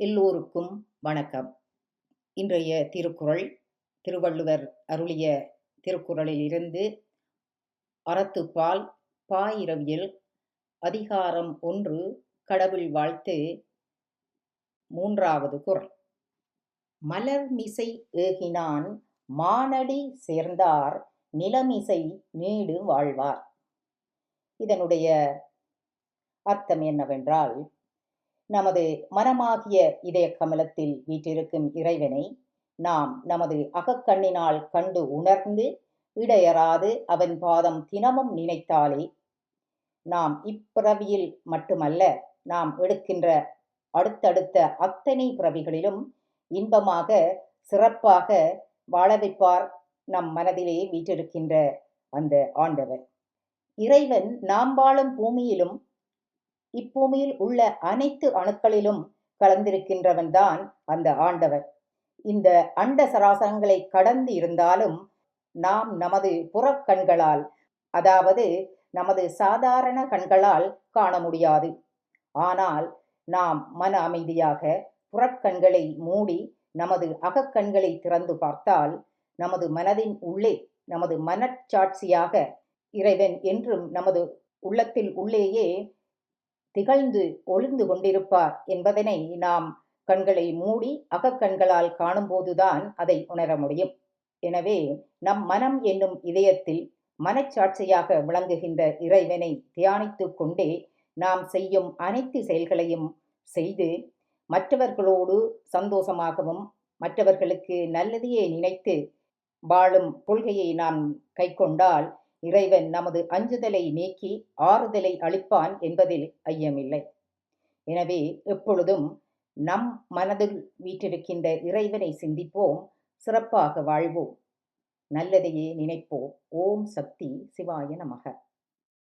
எல்லோருக்கும் வணக்கம். இன்றைய திருக்குறள் திருவள்ளுவர் அருளிய திருக்குறளில் இருந்து அறத்துப்பால் பாயிரவியல் அதிகாரம் ஒன்று கடவுள் வாழ்த்து மூன்றாவது குறள். மலர்மிசை ஏகினான் மானடி சேர்ந்தார் நிலமிசை நீடு வாழ்வார். இதனுடைய அர்த்தம் என்னவென்றால் நமது மனமாகிய இதய கமலத்தில் வீற்றிருக்கும் இறைவனை நாம் நமது அகக்கண்ணினால் கண்டு உணர்ந்து இடையறாது அவன் பாதம் தினமும் நினைத்தாலே நாம் இப்பிறவியில் மட்டுமல்ல நாம் எடுக்கின்ற அடுத்தடுத்த அத்தனை பிறவிகளிலும் இன்பமாக சிறப்பாக வாழ வைப்பார் நம் மனதிலே வீற்றிருக்கின்ற அந்த ஆண்டவர். இறைவன் நாம் வாழும் பூமியிலும் இப்பூமியில் உள்ள அனைத்து அணுக்களிலும் கலந்திருக்கின்றவன்தான் அந்த ஆண்டவர். இந்த அண்ட சராசரங்களை கடந்து இருந்தாலும் நாம் நமது புறக்கண்களால் அதாவது நமது சாதாரண கண்களால் காண முடியாது. ஆனால் நாம் மன அமைதியாக புறக்கண்களை மூடி நமது அகக்கண்களை திறந்து பார்த்தால் நமது மனதின் உள்ளே நமது மனச்சாட்சியாக இறைவன் என்றும் நமது உள்ளத்தில் உள்ளேயே திகழ்ந்து ஒளிந்து கொண்டிருப்பார் என்பதனை நாம் கண்களை மூடி அகக்கண்களால் காணும்போதுதான் அதை உணர முடியும். எனவே நம் மனம் என்னும் இதயத்தில் மனச்சாட்சியாக விளங்குகின்ற இறைவனை தியானித்து கொண்டே நாம் செய்யும் அனைத்து செயல்களையும் செய்து மற்றவர்களோடு சந்தோஷமாகவும் மற்றவர்களுக்கு நல்லதையே நினைத்து வாழும் கொள்கையை நாம் கைக்கொண்டால் இறைவன் நமது அஞ்சுதலை நீக்கி ஆறுதலை அளிப்பான் என்பதில் ஐயமில்லை. எனவே எப்பொழுதும் நம் மனதில் வீற்றிருக்கின்ற இறைவனை சிந்திப்போம் சிறப்பாக வாழ்வோம். நல்லதையே நினைப்போம். ஓம் சக்தி சிவாய நமக.